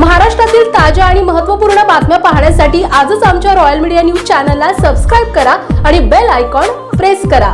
महाराष्ट्रातील ताज्या आणि महत्त्वपूर्ण बातम्या पाहण्यासाठी आजच आमच्या रॉयल मीडिया न्यूज चॅनलला सबस्क्राईब करा आणि बेल आयकॉन प्रेस करा.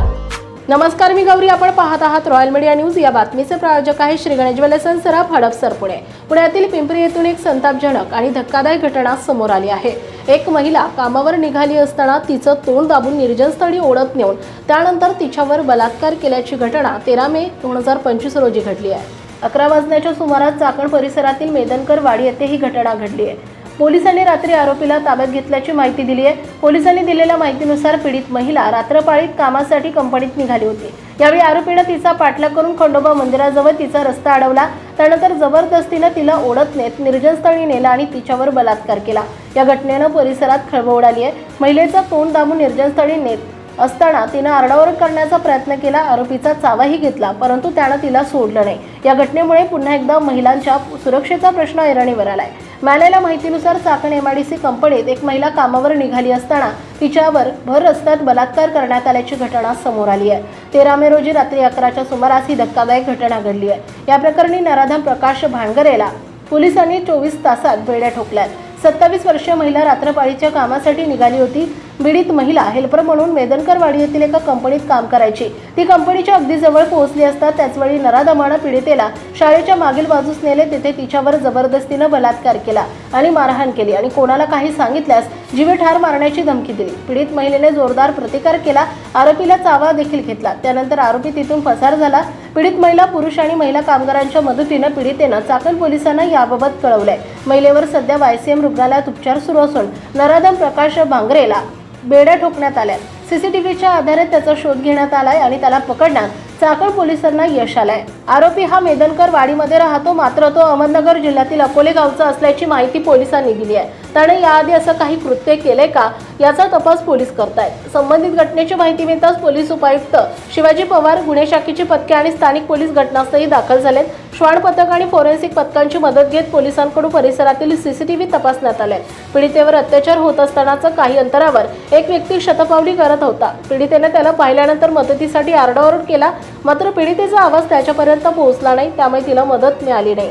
नमस्कार मी गौरी. आपण पाहत आहात रॉयल मीडिया न्यूज या बातमीचे प्रायोजक आहे श्री गणेश ज्वेलर्सन सराफ हडपसर पुणे पुण्यातील पिंपरी येथून एक संतापजनक आणि धक्कादायक घटना समोर आली आहे. एक महिला कामावर निघाली असताना तिचं तोंड दाबून निर्जनस्थळी ओढत नेऊन त्यानंतर तिच्यावर बलात्कार केल्याची घटना तेरा मे दोन हजार पंचवीस रोजी घडली आहे. अकरा वाजण्याच्या सुमारास चाकण परिसरातील मेदनकर वाडी येथे ही घटना घडली आहे. पोलिसांनी रात्री आरोपीला ताब्यात घेतल्याची माहिती दिली आहे. पोलिसांनी दिलेल्या माहितीनुसार पीडित महिला रात्रपाळीत कामासाठी कंपनीत निघाली होती. यावेळी आरोपीनं तिचा पाठलाग करून खंडोबा मंदिराजवळ तिचा रस्ता अडवला. त्यानंतर जबरदस्तीनं तिला ओढत नेत निर्जनस्थळी नेला आणि तिच्यावर बलात्कार केला. या घटनेनं परिसरात खळबळ उडाली आहे. महिलेचं तोंड दाबून निर्जनस्थळी नेत असताना तिनं आरडाओरड करण्याचा प्रयत्न केला आरोपीचा चावाही घेतला परंतु त्यानं तिला सोडलं नाही. या घटनेमुळे पुन्हा एकदा महिलांच्या सुरक्षेचा प्रश्न ऐरणीवर आलाय. मिळालेल्या माहितीनुसार चाकण एमआयडीसी कंपनीत एक महिला कामावर निघाली असताना तिच्यावर भर रस्त्यात बलात्कार करण्यात आल्याची घटना समोर आली आहे. तेरा मे रोजी रात्री अकराच्या सुमारास ही धक्कादायक घटना घडली आहे. या प्रकरणी नराधम प्रकाश भानगरेला पोलिसांनी चोवीस तासात बेड्या ठोकल्यात. सत्तावीस वर्षीय महिला रात्रपाळीच्या कामासाठी निघाली होती. पीडित महिला हेल्पर म्हणून मेदनकरवाडी येथील एका कंपनीत काम करायची. ती कंपनीच्या अगदी जवळ पोहोचली असता त्याचवेळी नराधमानं पीडितेला शाळेच्या मागील बाजूस नेले तिथे तिच्यावर जबरदस्तीनं बलात्कार केला आणि मारहाण केली आणि कोणाला काही सांगितल्यास जीवे ठार मारण्याची धमकी दिली. पीडित महिलेने जोरदार प्रतिकार केला आरोपीला चावा देखील घेतला. त्यानंतर आरोपी तिथून पसार झाला. पीडित महिला पुरुष आणि महिला कामगारांच्या मदतीनं पीडितेनं चाकण पोलिसांना याबाबत कळवलंय. महिलेवर सध्या वायसीएम रुग्णालयात उपचार सुरू असून नराधम प्रकाश भांगरेला बेड्या ठोकण्यात आल्या. सीसीटीव्हीच्या आधारे त्याचा शोध घेण्यात आलाय आणि त्याला पकडण्यात चाकण पोलिसांना यश आलंय. आरोपी हा मेदनकर वाडीमध्ये राहतो मात्र तो अहमदनगर जिल्ह्यातील अकोले गावचा असल्याची माहिती पोलिसांनी दिली आहे. त्याने याआधी असं काही कृत्य केले का याचा तपास पोलीस करतायत. संबंधित घटनेची माहिती मिळताच पोलीस उपायुक्त शिवाजी पवार गुन्हे शाखेची पथके आणि स्थानिक पोलीस घटनास्थळी दाखल झालेत. श्वान पथक आणि फोरेन्सिक पथकांची मदत घेत पोलिसांकडून परिसरातील सीसीटीव्ही तपासण्यात आले पीडितेवर अत्याचार होत असतानाच काही अंतरावर एक व्यक्ती शतपावली करत होता. पीडितेने त्याला पाहिल्यानंतर मदतीसाठी आरडाओरड केला मात्र पीडितेचा आवाज त्याच्यापर्यंत पोहोचला नाही त्यामुळे तिला मदत मिळाली नाही.